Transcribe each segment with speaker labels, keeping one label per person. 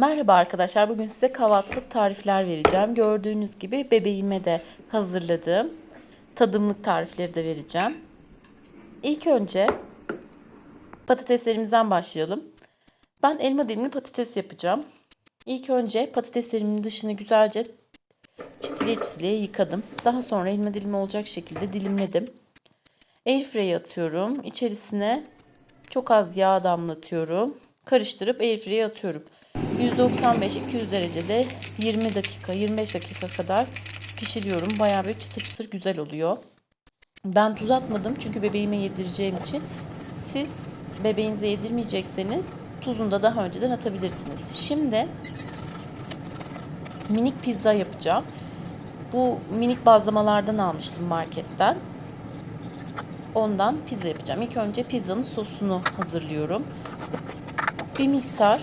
Speaker 1: Merhaba arkadaşlar. Bugün size kahvaltılık tarifler vereceğim. Gördüğünüz gibi bebeğime de hazırladığım tadımlık tarifleri de vereceğim. İlk önce patateslerimizden başlayalım. Ben elma dilimli patates yapacağım. İlk önce patateslerimin dışını güzelce çitiliye çitiliye yıkadım. Daha sonra elma dilimi olacak şekilde dilimledim. Airfryer'e atıyorum. İçerisine çok az yağ damlatıyorum. Karıştırıp airfryer'e atıyorum. 195-200 derecede 20 dakika 25 dakika kadar pişiriyorum. Bayağı bir çıtır çıtır güzel oluyor. Ben tuz atmadım çünkü bebeğime yedireceğim için. Siz bebeğinize yedirmeyecekseniz tuzunu da daha önceden atabilirsiniz. Şimdi minik pizza yapacağım. Bu minik bazlamalardan almıştım marketten. Ondan pizza yapacağım. İlk önce pizzanın sosunu hazırlıyorum. Bir miktar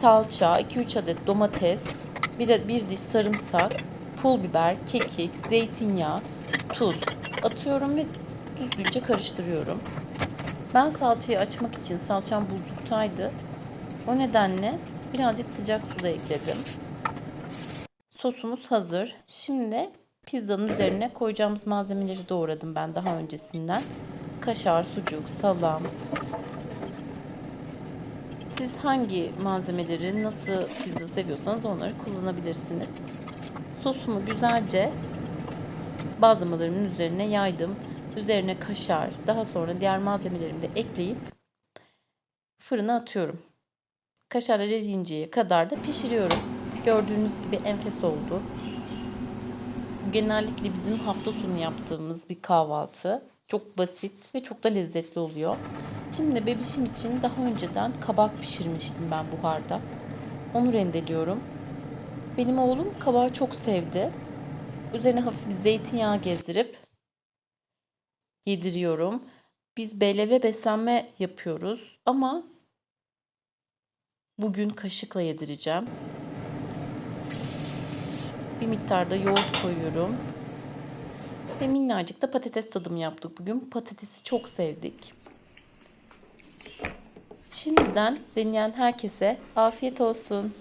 Speaker 1: salça, 2-3 adet domates, bir, bir diş sarımsak, pul biber, kekik, zeytinyağı, tuz atıyorum ve düzgünce karıştırıyorum. Ben salçayı açmak için salçam buzluktaydı. O nedenle birazcık sıcak suda ekledim. Sosumuz hazır. Şimdi pizzanın üzerine koyacağımız malzemeleri doğradım ben daha öncesinden. Kaşar, sucuk, salam, siz hangi malzemeleri nasıl pizza seviyorsanız onları kullanabilirsiniz. Sosumu güzelce bazlamalarımın üzerine yaydım. Üzerine kaşar, daha sonra diğer malzemelerimi de ekleyip fırına atıyorum. Kaşar eriyinceye kadar da pişiriyorum. Gördüğünüz gibi enfes oldu. Genellikle bizim hafta sonu yaptığımız bir kahvaltı. Çok basit ve çok da lezzetli oluyor. Şimdi bebişim için daha önceden kabak pişirmiştim ben buharda. Onu rendeliyorum. Benim oğlum kabağı çok sevdi. Üzerine hafif bir zeytinyağı gezdirip yediriyorum. Biz beleve beslenme yapıyoruz ama bugün kaşıkla yedireceğim. Bir miktar da yoğurt koyuyorum. Ve minnacık da patates tadımı yaptık bugün. Patatesi çok sevdik. Şimdiden deneyen herkese afiyet olsun.